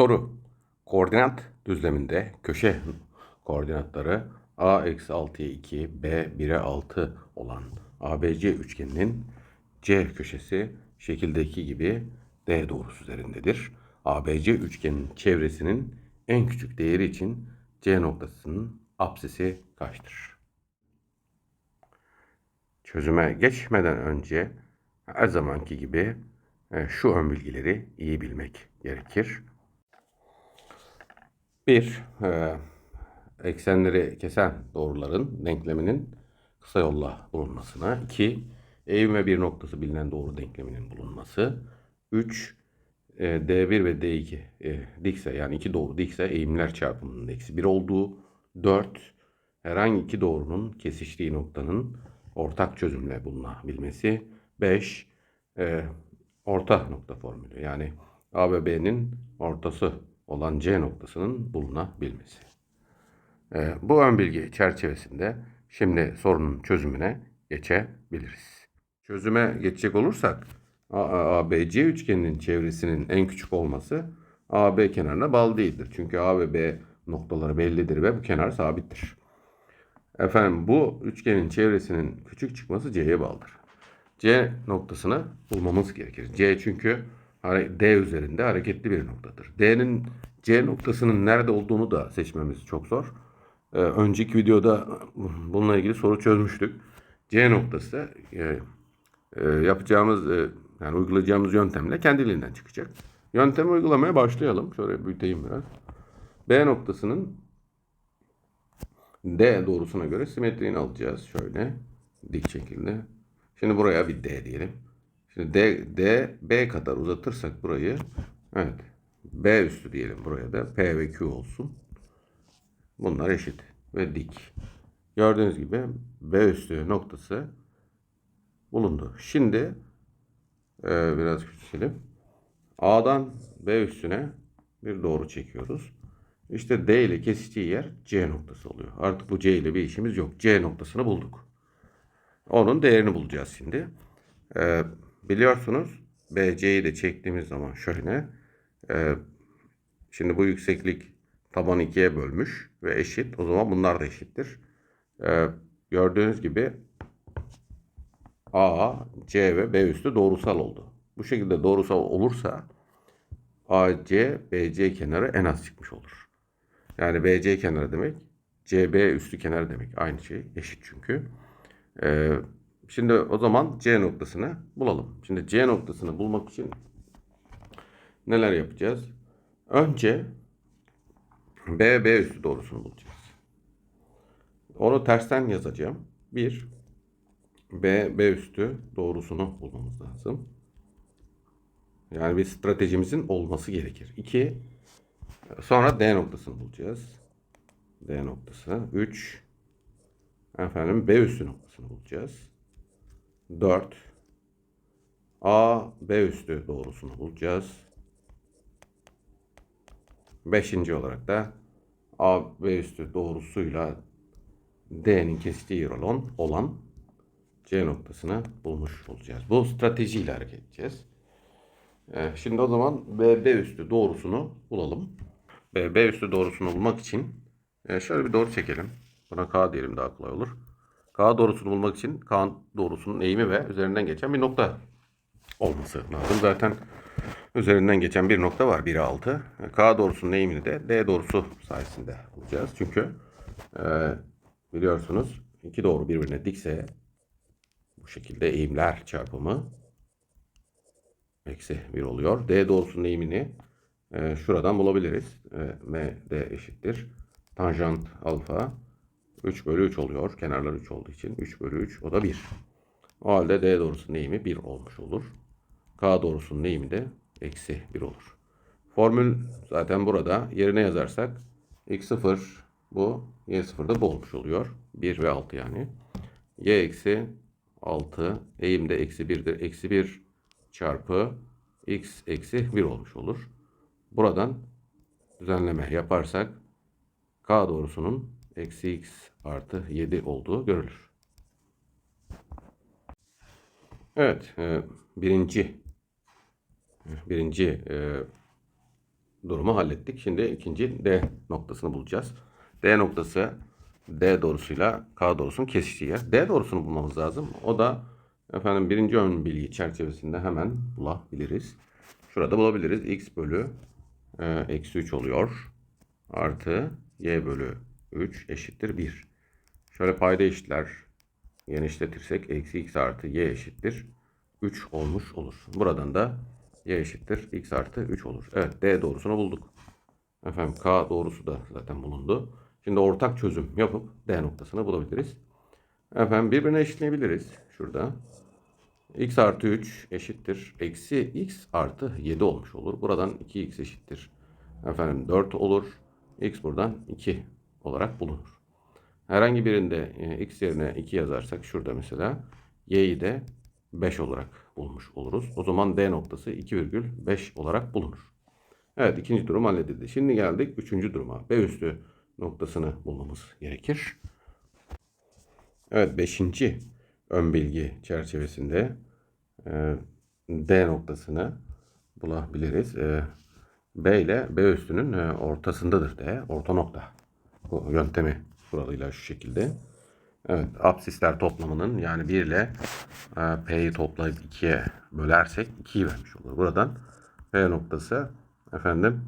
Soru. Koordinat düzleminde köşe koordinatları a eksi 6'ya 2, b 1'e 6 olan ABC üçgeninin C köşesi şekildeki gibi D doğrusu üzerindedir. ABC üçgenin çevresinin en küçük değeri için C noktasının apsisi kaçtır? Çözüme geçmeden önce her zamanki gibi e, şu ön bilgileri iyi bilmek gerekir. Bir, e, eksenleri kesen doğruların denkleminin kısa yolla bulunmasına. iki eğim bir noktası bilinen doğru denkleminin bulunması. Üç, e, D1 ve D2 e, dikse yani iki doğru dikse eğimler çarpımının eksi bir olduğu. Dört, herhangi iki doğrunun kesiştiği noktanın ortak çözümle bulunabilmesi. Beş, e, orta nokta formülü yani A ve B'nin ortası olan C noktasının bulunabilmesi. Ee, bu ön bilgi çerçevesinde şimdi sorunun çözümüne geçebiliriz. Çözüme geçecek olursak ABC üçgeninin çevresinin en küçük olması AB kenarına bağlı değildir. Çünkü A ve B noktaları bellidir ve bu kenar sabittir. Efendim bu üçgenin çevresinin küçük çıkması C'ye bağlıdır. C noktasını bulmamız gerekir. C çünkü D üzerinde hareketli bir noktadır. D'nin C noktasının nerede olduğunu da seçmemiz çok zor. Ee, önceki videoda bununla ilgili soru çözmüştük. C noktası e, e, yapacağımız e, yani uygulayacağımız yöntemle kendiliğinden çıkacak. Yöntemi uygulamaya başlayalım. Şöyle büyüteyim biraz. B noktasının D doğrusuna göre simetriğini alacağız. Şöyle dik şekilde. Şimdi buraya bir D diyelim. Şimdi D, D, B kadar uzatırsak burayı evet B üstü diyelim buraya da P ve Q olsun. Bunlar eşit ve dik. Gördüğünüz gibi B üstü noktası bulundu. Şimdi e, biraz küçülelim. A'dan B üstüne bir doğru çekiyoruz. İşte D ile kesiştiği yer C noktası oluyor. Artık bu C ile bir işimiz yok. C noktasını bulduk. Onun değerini bulacağız şimdi. Ee, biliyorsunuz BC'yi de çektiğimiz zaman şöyle. E, şimdi bu yükseklik tabanı ikiye bölmüş ve eşit. O zaman bunlar da eşittir. E, gördüğünüz gibi A, C ve B üstü doğrusal oldu. Bu şekilde doğrusal olursa AC, BC kenarı en az çıkmış olur. Yani BC kenarı demek CB üstü kenarı demek. Aynı şey. Eşit çünkü. Ee, şimdi o zaman C noktasını bulalım. Şimdi C noktasını bulmak için neler yapacağız? Önce B, B üstü doğrusunu bulacağız. Onu tersten yazacağım. 1. B, B üstü doğrusunu bulmamız lazım. Yani bir stratejimizin olması gerekir. 2. Sonra D noktasını bulacağız. D noktası. 3. Efendim B üstü noktasını bulacağız. 4. A, B üstü doğrusunu bulacağız. Beşinci olarak da A, B üstü doğrusuyla D'nin kestiği yer olan, olan C noktasını bulmuş olacağız. Bu stratejiyle hareket edeceğiz. Ee, şimdi o zaman B, B üstü doğrusunu bulalım. B, B üstü doğrusunu bulmak için e, şöyle bir doğru çekelim. Buna K diyelim daha kolay olur. K doğrusunu bulmak için K doğrusunun eğimi ve üzerinden geçen bir nokta olması lazım. Zaten üzerinden geçen bir nokta var 1'e 6. K doğrusunun eğimini de D doğrusu sayesinde bulacağız. Çünkü e, biliyorsunuz iki doğru birbirine dikse bu şekilde eğimler çarpımı eksi 1 oluyor. D doğrusunun eğimini e, şuradan bulabiliriz. E, M D eşittir. Tanjant alfa 3 bölü 3 oluyor. Kenarlar 3 olduğu için 3 bölü 3 o da 1. O halde D doğrusunun eğimi 1 olmuş olur. K doğrusunun eğimi de eksi 1 olur. Formül zaten burada. Yerine yazarsak x0 bu. Y0 da bu olmuş oluyor. 1 ve 6 yani. Y eksi 6 eğim de eksi 1'dir. Eksi 1 çarpı x eksi 1 olmuş olur. Buradan düzenleme yaparsak k doğrusunun eksi x artı 7 olduğu görülür. Evet, e, birinci birinci e, durumu hallettik. Şimdi ikinci D noktasını bulacağız. D noktası D doğrusuyla K doğrusunun kesiştiği yer. D doğrusunu bulmamız lazım. O da efendim birinci ön bilgi çerçevesinde hemen bulabiliriz. Şurada bulabiliriz. X bölü e, eksi 3 oluyor. Artı Y bölü 3 eşittir 1. Şöyle payda eşitler genişletirsek eksi x artı y eşittir 3 olmuş olur. Buradan da y eşittir x artı 3 olur. Evet D doğrusunu bulduk. Efendim K doğrusu da zaten bulundu. Şimdi ortak çözüm yapıp D noktasını bulabiliriz. Efendim birbirine eşitleyebiliriz. Şurada. x artı 3 eşittir. Eksi x artı 7 olmuş olur. Buradan 2x eşittir. Efendim 4 olur. x buradan 2 olarak bulunur. Herhangi birinde e, x yerine 2 yazarsak şurada mesela y'yi de 5 olarak bulmuş oluruz. O zaman D noktası 2,5 olarak bulunur. Evet ikinci durum halledildi. Şimdi geldik üçüncü duruma. B üstü noktasını bulmamız gerekir. Evet beşinci ön bilgi çerçevesinde e, D noktasını bulabiliriz. E, B ile B üstünün e, ortasındadır D. Orta nokta. Bu yöntemi kuralıyla şu şekilde. Evet, absisler toplamının yani 1 ile e, P'yi toplayıp 2'ye bölersek 2'yi vermiş olur. Buradan P noktası efendim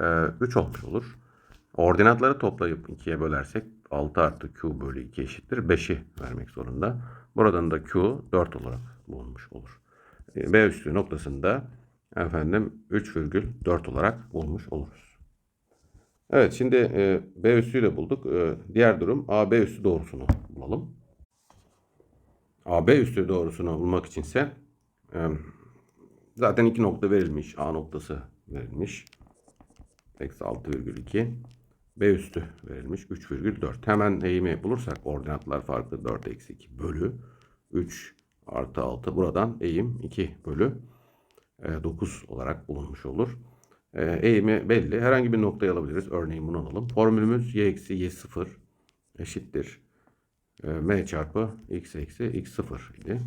e, 3 olmuş olur. Ordinatları toplayıp 2'ye bölersek 6 artı Q bölü 2 eşittir 5'i vermek zorunda. Buradan da Q 4 olarak bulunmuş olur. E, B üstü noktasında efendim 3,4 olarak bulmuş oluruz. Evet şimdi e, B üssüyü de bulduk. E, diğer durum AB üssü doğrusunu bulalım. AB üssü doğrusunu bulmak içinse e, zaten iki nokta verilmiş. A noktası verilmiş. Eksi 6,2. B üstü verilmiş 3,4. Hemen eğimi bulursak ordinatlar farklı 4 eksi 2 bölü 3 artı 6. Buradan eğim 2 bölü e, 9 olarak bulunmuş olur. E, eğimi belli. Herhangi bir noktayı alabiliriz. Örneğin bunu alalım. Formülümüz y eksi y0 eşittir. E, m çarpı x eksi x0 idi.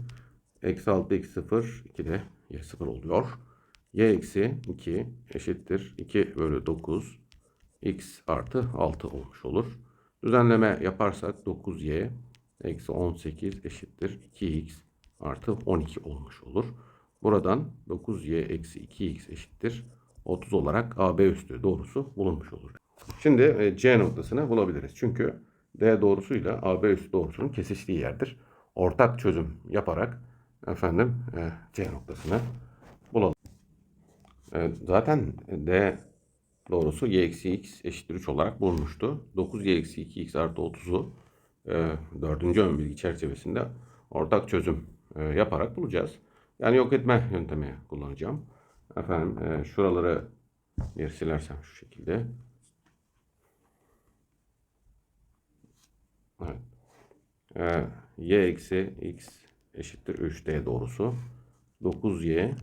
Eksi 6 x0 2 de y0 oluyor. y eksi 2 eşittir. 2 bölü 9 x artı 6 olmuş olur. Düzenleme yaparsak 9y eksi 18 eşittir 2x artı 12 olmuş olur. Buradan 9y eksi 2x eşittir 30 olarak AB üstü doğrusu bulunmuş olur. Şimdi e, C noktasını bulabiliriz. Çünkü D doğrusuyla AB üstü doğrusunun kesiştiği yerdir. Ortak çözüm yaparak efendim e, C noktasını bulalım. E, zaten D doğrusu y eksi x eşittir 3 olarak bulunmuştu. 9y eksi 2x artı 30'u e, dördüncü ön bilgi çerçevesinde ortak çözüm e, yaparak bulacağız. Yani yok etme yöntemi kullanacağım. Efendim e, şuraları bir silersem şu şekilde. Evet. E, y eksi x eşittir 3d doğrusu. 9y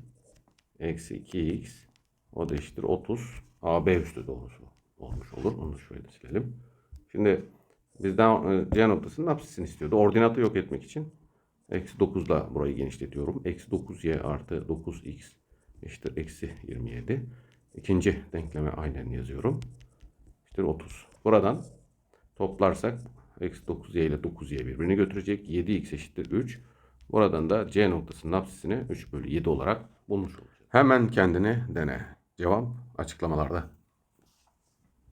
eksi 2x o da eşittir 30 AB üstü doğrusu olmuş olur. Onu şöyle silelim. Şimdi bizden C noktasının apsisini istiyordu. Ordinatı yok etmek için eksi 9 ile burayı genişletiyorum. Eksi 9y artı 9x eşittir eksi 27. İkinci denkleme aynen yazıyorum. Eşittir 30. Buradan toplarsak eksi 9y ile 9y birbirini götürecek. 7x eşittir 3. Buradan da C noktasının apsisini 3 bölü 7 olarak bulmuş olacağız. Hemen kendini dene. Cevap açıklamalarda.